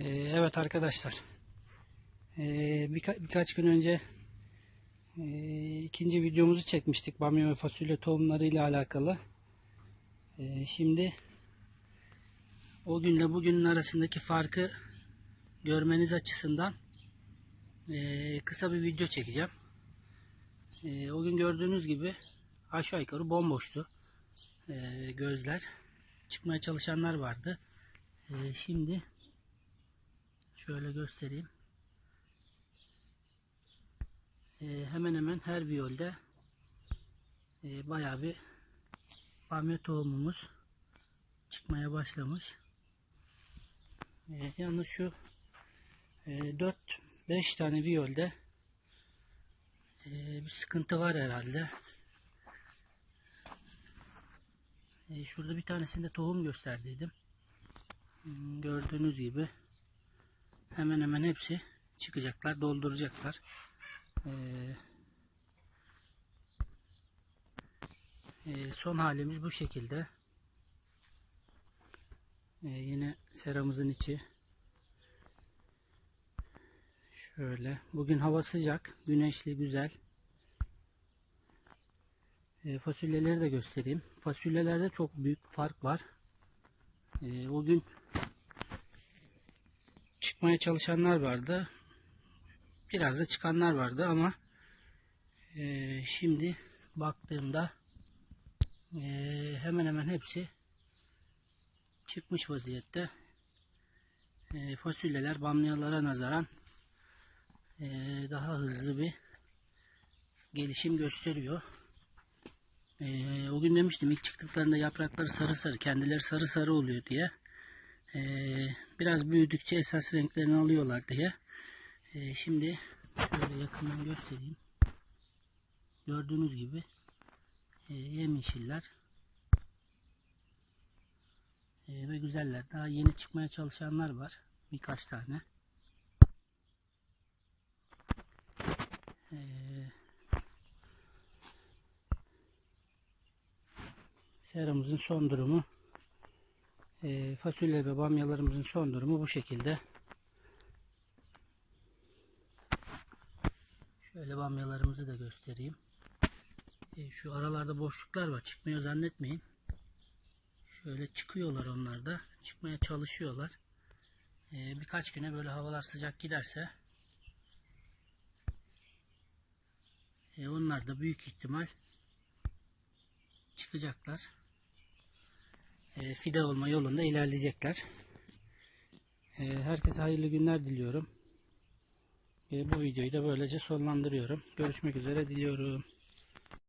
Ee, evet arkadaşlar. Ee, birka- birkaç gün önce e, ikinci videomuzu çekmiştik. Bamya ve fasulye tohumları ile alakalı. Ee, şimdi o günle bugünün arasındaki farkı görmeniz açısından e, kısa bir video çekeceğim. O gün gördüğünüz gibi aşağı yukarı bomboştu e, gözler. Çıkmaya çalışanlar vardı. Şimdi şöyle göstereyim. E, hemen hemen her viyolde e, bayağı bir bamya tohumumuz çıkmaya başlamış. E, yalnız şu e, 4-5 tane viyolde e, bir sıkıntı var herhalde. E, şurada bir tanesinde tohum gösterdiydim. Hmm, Gördüğünüz gibi hemen hemen hepsi çıkacaklar, dolduracaklar. E, e, son halimiz bu şekilde. E, yine seramızın içi. Şöyle. Bugün hava sıcak, güneşli, güzel. E, fasulyeleri de göstereyim. Fasulyelerde çok büyük fark var. E, o çıkmaya çalışanlar vardı. Biraz da çıkanlar vardı ama e, şimdi baktığımda e, hemen hemen hepsi çıkmış vaziyette. E, fasulyeler bamyalara nazaran e, daha hızlı bir gelişim gösteriyor. Ee, o gün demiştim ilk çıktıklarında yaprakları sarı sarı, kendileri sarı sarı oluyor diye. Ee, biraz büyüdükçe esas renklerini alıyorlar diye. Ee, şimdi şöyle yakından göstereyim. Gördüğünüz gibi e, yemyeşiller e, ve güzeller. Daha yeni çıkmaya çalışanlar var. Birkaç tane. Ee, Seramızın son durumu e, fasulye ve bamyalarımızın son durumu bu şekilde. Şöyle bamyalarımızı da göstereyim. E, şu aralarda boşluklar var. Çıkmıyor zannetmeyin. Şöyle çıkıyorlar onlar da. Çıkmaya çalışıyorlar. E, birkaç güne böyle havalar sıcak giderse e, onlar da büyük ihtimal çıkacaklar. E, fide olma yolunda ilerleyecekler. E, herkese hayırlı günler diliyorum. E, bu videoyu da böylece sonlandırıyorum. Görüşmek üzere diliyorum.